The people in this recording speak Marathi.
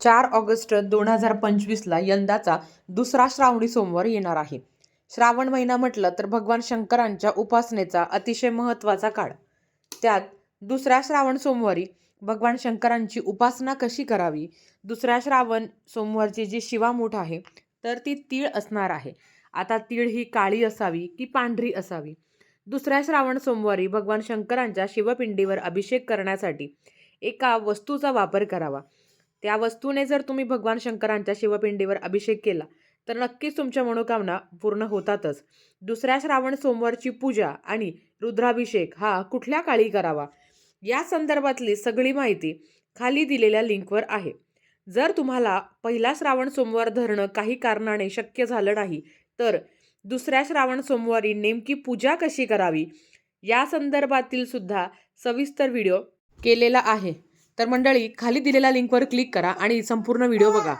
चार ऑगस्ट दोन हजार पंचवीसला यंदाचा दुसरा श्रावणी सोमवार येणार आहे. श्रावण महिना म्हटलं तर भगवान शंकरांच्या उपासनेचा अतिशय महत्त्वाचा काळ. त्यात दुसऱ्या श्रावण सोमवारी भगवान शंकरांची उपासना कशी करावी? दुसऱ्या श्रावण सोमवारची जी शिवामूठ आहे तर ती तीळ असणार आहे. आता तीळ ही काळी असावी की पांढरी असावी? दुसऱ्या श्रावण सोमवारी भगवान शंकरांच्या शिवपिंडीवर अभिषेक करण्यासाठी एका वस्तूचा वापर करावा. त्या वस्तूने जर तुम्ही भगवान शंकरांच्या शिवपिंडीवर अभिषेक केला तर नक्कीच तुमच्या मनोकामना पूर्ण होतातच. दुसऱ्या श्रावण सोमवारची पूजा आणि रुद्राभिषेक हा कुठल्या काळी करावा? या संदर्भातली सगळी माहिती खाली दिलेल्या लिंकवर आहे. जर तुम्हाला पहिला श्रावण सोमवार धरणं काही कारणाने शक्य झालं नाही तर दुसऱ्या श्रावण सोमवारी नेमकी पूजा कशी करावी? या संदर्भातील सुद्धा सविस्तर व्हिडिओ केलेला आहे. तर मंडळी खाली दिलेल्या लिंकवर क्लिक करा आणि संपूर्ण व्हिडिओ बघा.